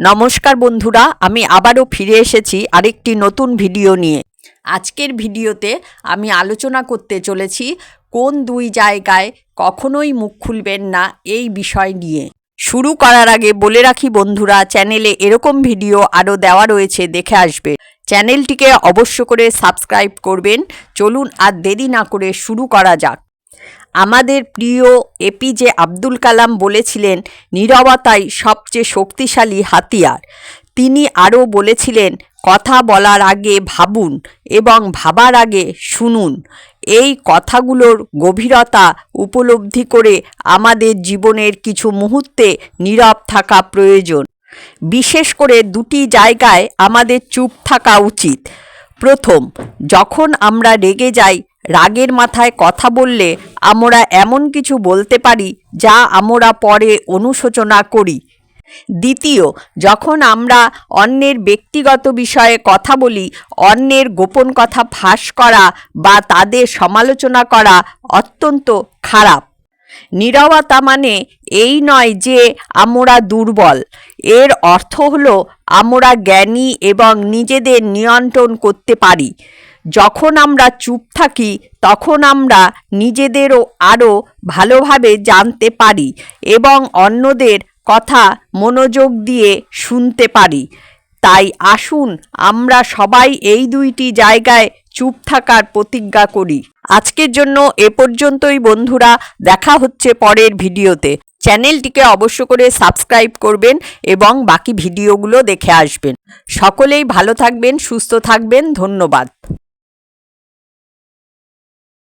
নমস্কার বন্ধুরা, আমি আবারও ফিরে এসেছি আরেকটি নতুন ভিডিও নিয়ে। আজকের ভিডিওতে আমি আলোচনা করতে চলেছি কোন দুই জায়গায় কখনোই মুখ খুলবেন না এই বিষয় নিয়ে। শুরু করার আগে বলে রাখি বন্ধুরা, চ্যানেলে এরকম ভিডিও আরও দেওয়া রয়েছে, দেখে আসবে। চ্যানেলটিকে অবশ্য করে সাবস্ক্রাইব করবেন। চলুন আর দেরি না করে শুরু করা যাক। আমাদের প্রিয় এপিজে আব্দুল কালাম বলেছিলেন, নীরবতাই সবচেয়ে শক্তিশালী হাতিয়ার। তিনি আরও বলেছিলেন, কথা বলার আগে ভাবুন এবং ভাবার আগে শুনুন। এই কথাগুলোর গভীরতা উপলব্ধি করে আমাদের জীবনের কিছু মুহূর্তে নীরব থাকা প্রয়োজন। বিশেষ করে দুটি জায়গায় আমাদের চুপ থাকা উচিত। প্রথম, যখন আমরা রেগে যাই রাগের মাথায় কথা বললে আমরা এমন কিছু বলতে পারি যা আমরা পরে অনুশোচনা করি। দ্বিতীয়, যখন আমরা অন্যের ব্যক্তিগত বিষয়ে কথা বলি, অন্যের গোপন কথা ফাঁস করা বা তাদের সমালোচনা করা অত্যন্ত খারাপ। নীরবতা মানে এই নয় যে আমরা দুর্বল। এর অর্থ হলো আমরা জ্ঞানী এবং নিজেদের নিয়ন্ত্রণ করতে পারি। যখন আমরা চুপ থাকি, তখন আমরা নিজেদেরও আরও ভালোভাবে জানতে পারি এবং অন্যদের কথা মনোযোগ দিয়ে শুনতে পারি। তাই আসুন আমরা সবাই এই দুইটি জায়গায় চুপ থাকার প্রতিজ্ঞা করি। আজকের জন্য এ পর্যন্তই বন্ধুরা, দেখা হচ্ছে পরের ভিডিওতে। চ্যানেলটিকে অবশ্য করে সাবস্ক্রাইব করবেন এবং বাকি ভিডিওগুলো দেখে আসবেন। সকলেই ভালো থাকবেন, সুস্থ থাকবেন, ধন্যবাদ।